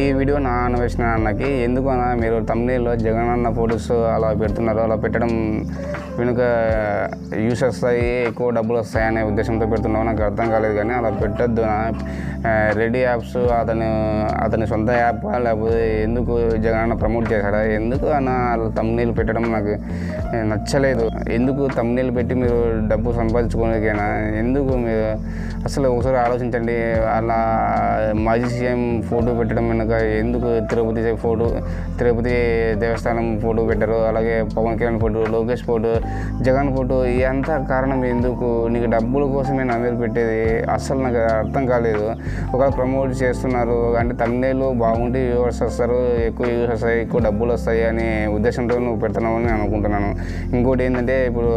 ఈ వీడియో నా అన్వేషణ అన్నకి ఎందుకు అన్న మీరు తమిళలో జగన్ అన్న ఫొటోస్ అలా పెడుతున్నారు అలా పెట్టడం వెనుక యూస్ వస్తాయి ఎక్కువ డబ్బులు వస్తాయి అనే ఉద్దేశంతో పెడుతున్నావు నాకు అర్థం కాలేదు కానీ అలా పెట్టద్దు రెడీ యాప్స్ అతను అతని సొంత యాప్ లేకపోతే ఎందుకు జగన్ అన్న ప్రమోట్ చేశాడా? ఎందుకు అన్న అలా తమ్నీళ్ళు పెట్టడం నాకు నచ్చలేదు. ఎందుకు తమ్నీళ్ళు పెట్టి మీరు డబ్బు సంపాదించుకోలేకైనా? ఎందుకు మీరు? అసలు ఒకసారి ఆలోచించండి అలా మాజీ సీఎం ఫోటో పెట్టడం వెనుక ఎందుకు తిరుపతి ఫోటో తిరుపతి దేవస్థానం ఫోటో పెట్టారు అలాగే Pawan Kalyan photo Lokesh photo Jagan photo ఇదంతా కారణం ఎందుకు? నీకు డబ్బుల కోసమే నా మీద పెట్టేది అస్సలు నాకు అర్థం కాలేదు. ఒకవేళ ప్రమోట్ చేస్తున్నారు అంటే తమిళలో బాగుంటే వ్యూవర్స్ వస్తారు ఎక్కువ వ్యూవర్స్ వస్తాయి ఎక్కువ డబ్బులు వస్తాయి అనే ఉద్దేశంతో నువ్వు పెడుతున్నావు అని నేను అనుకుంటున్నాను. ఇంకోటి ఏంటంటే ఇప్పుడు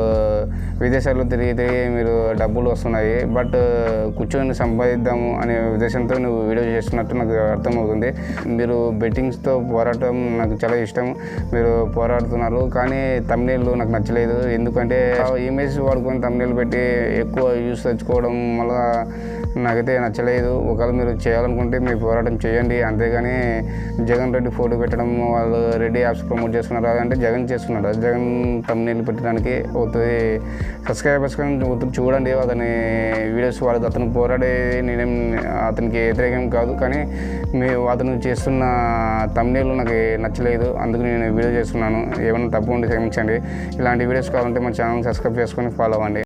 విదేశాల్లో తిరిగి తిరిగి మీరు డబ్బులు వస్తున్నాయి. బట్ కూర్చొని సంపాదిద్దాము అనే ఉద్దేశంతో నువ్వు వీడియో చేస్తున్నట్టు నాకు అర్థమవుతుంది. మీరు బెట్టింగ్స్తో పోరాటం నాకు చాలా ఇష్టం. మీరు పోరాడుతున్నారు. కానీ తమిళలు నాకు నచ్చలేదు. ఎందుకంటే ఇమేజ్ వాడుకొని తమిళలు పెట్టి ఎక్కువ యూస్ తెచ్చుకోవడం మళ్ళీ నాకైతే నచ్చలేదు. ఒకవేళ మీరు చేయాలనుకుంటే మీ పోరాటం చేయండి. అంతేగాని జగన్ రెడ్డి ఫోటో పెట్టడం వాళ్ళు రెడ్డి యాప్స్ ప్రమోట్ చేసుకున్నారు. అంటే జగన్ చేసుకున్నారు జగన్ తమ్నీళ్ళు పెట్టడానికి అవుతుంది. సబ్స్క్రైబర్స్ కానీ చూడండి. అతని వీడియోస్ వాళ్ళు అతను పోరాడే నేనేం అతనికి వ్యతిరేకం కాదు. కానీ మీ అతను చేస్తున్న తమ్నీళ్ళు నాకు నచ్చలేదు. అందుకు నేను వీడియో చేస్తున్నాను. ఏమైనా తప్పు ఉంటే క్షమించండి. ఇలాంటి వీడియోస్ కావాలంటే మా ఛానల్ సబ్స్క్రైబ్ చేసుకొని ఫాలో అవ్వండి.